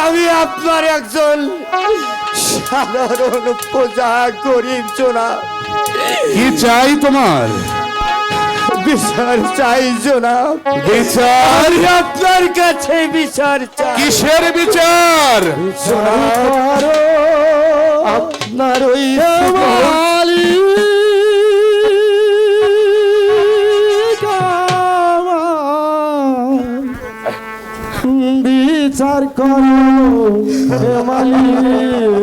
আমি আপনার একজন সাধারণ পূজা গরিব জোনা। কি চাই তোমার? বিচার চাই জোনা। বিচার? আপনার কাছে বিচার চাই। কিসের বিচার? আপনার ওই বিচার করো মালিক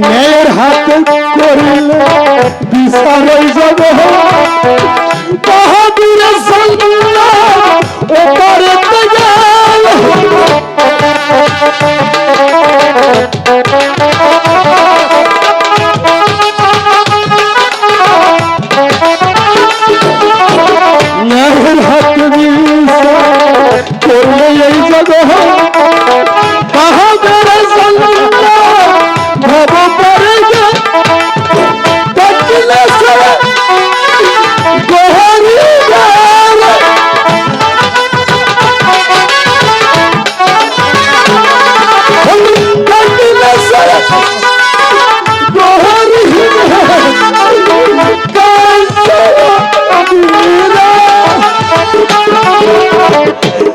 ন্যায়ের হাতে করিলে বিচারে যাব বাহাদুরে সন্ধ্যা ওপারে গেল ন্যায়ের হাতে বিচার করলে এই জগৎ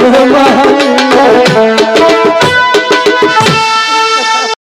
முகமாக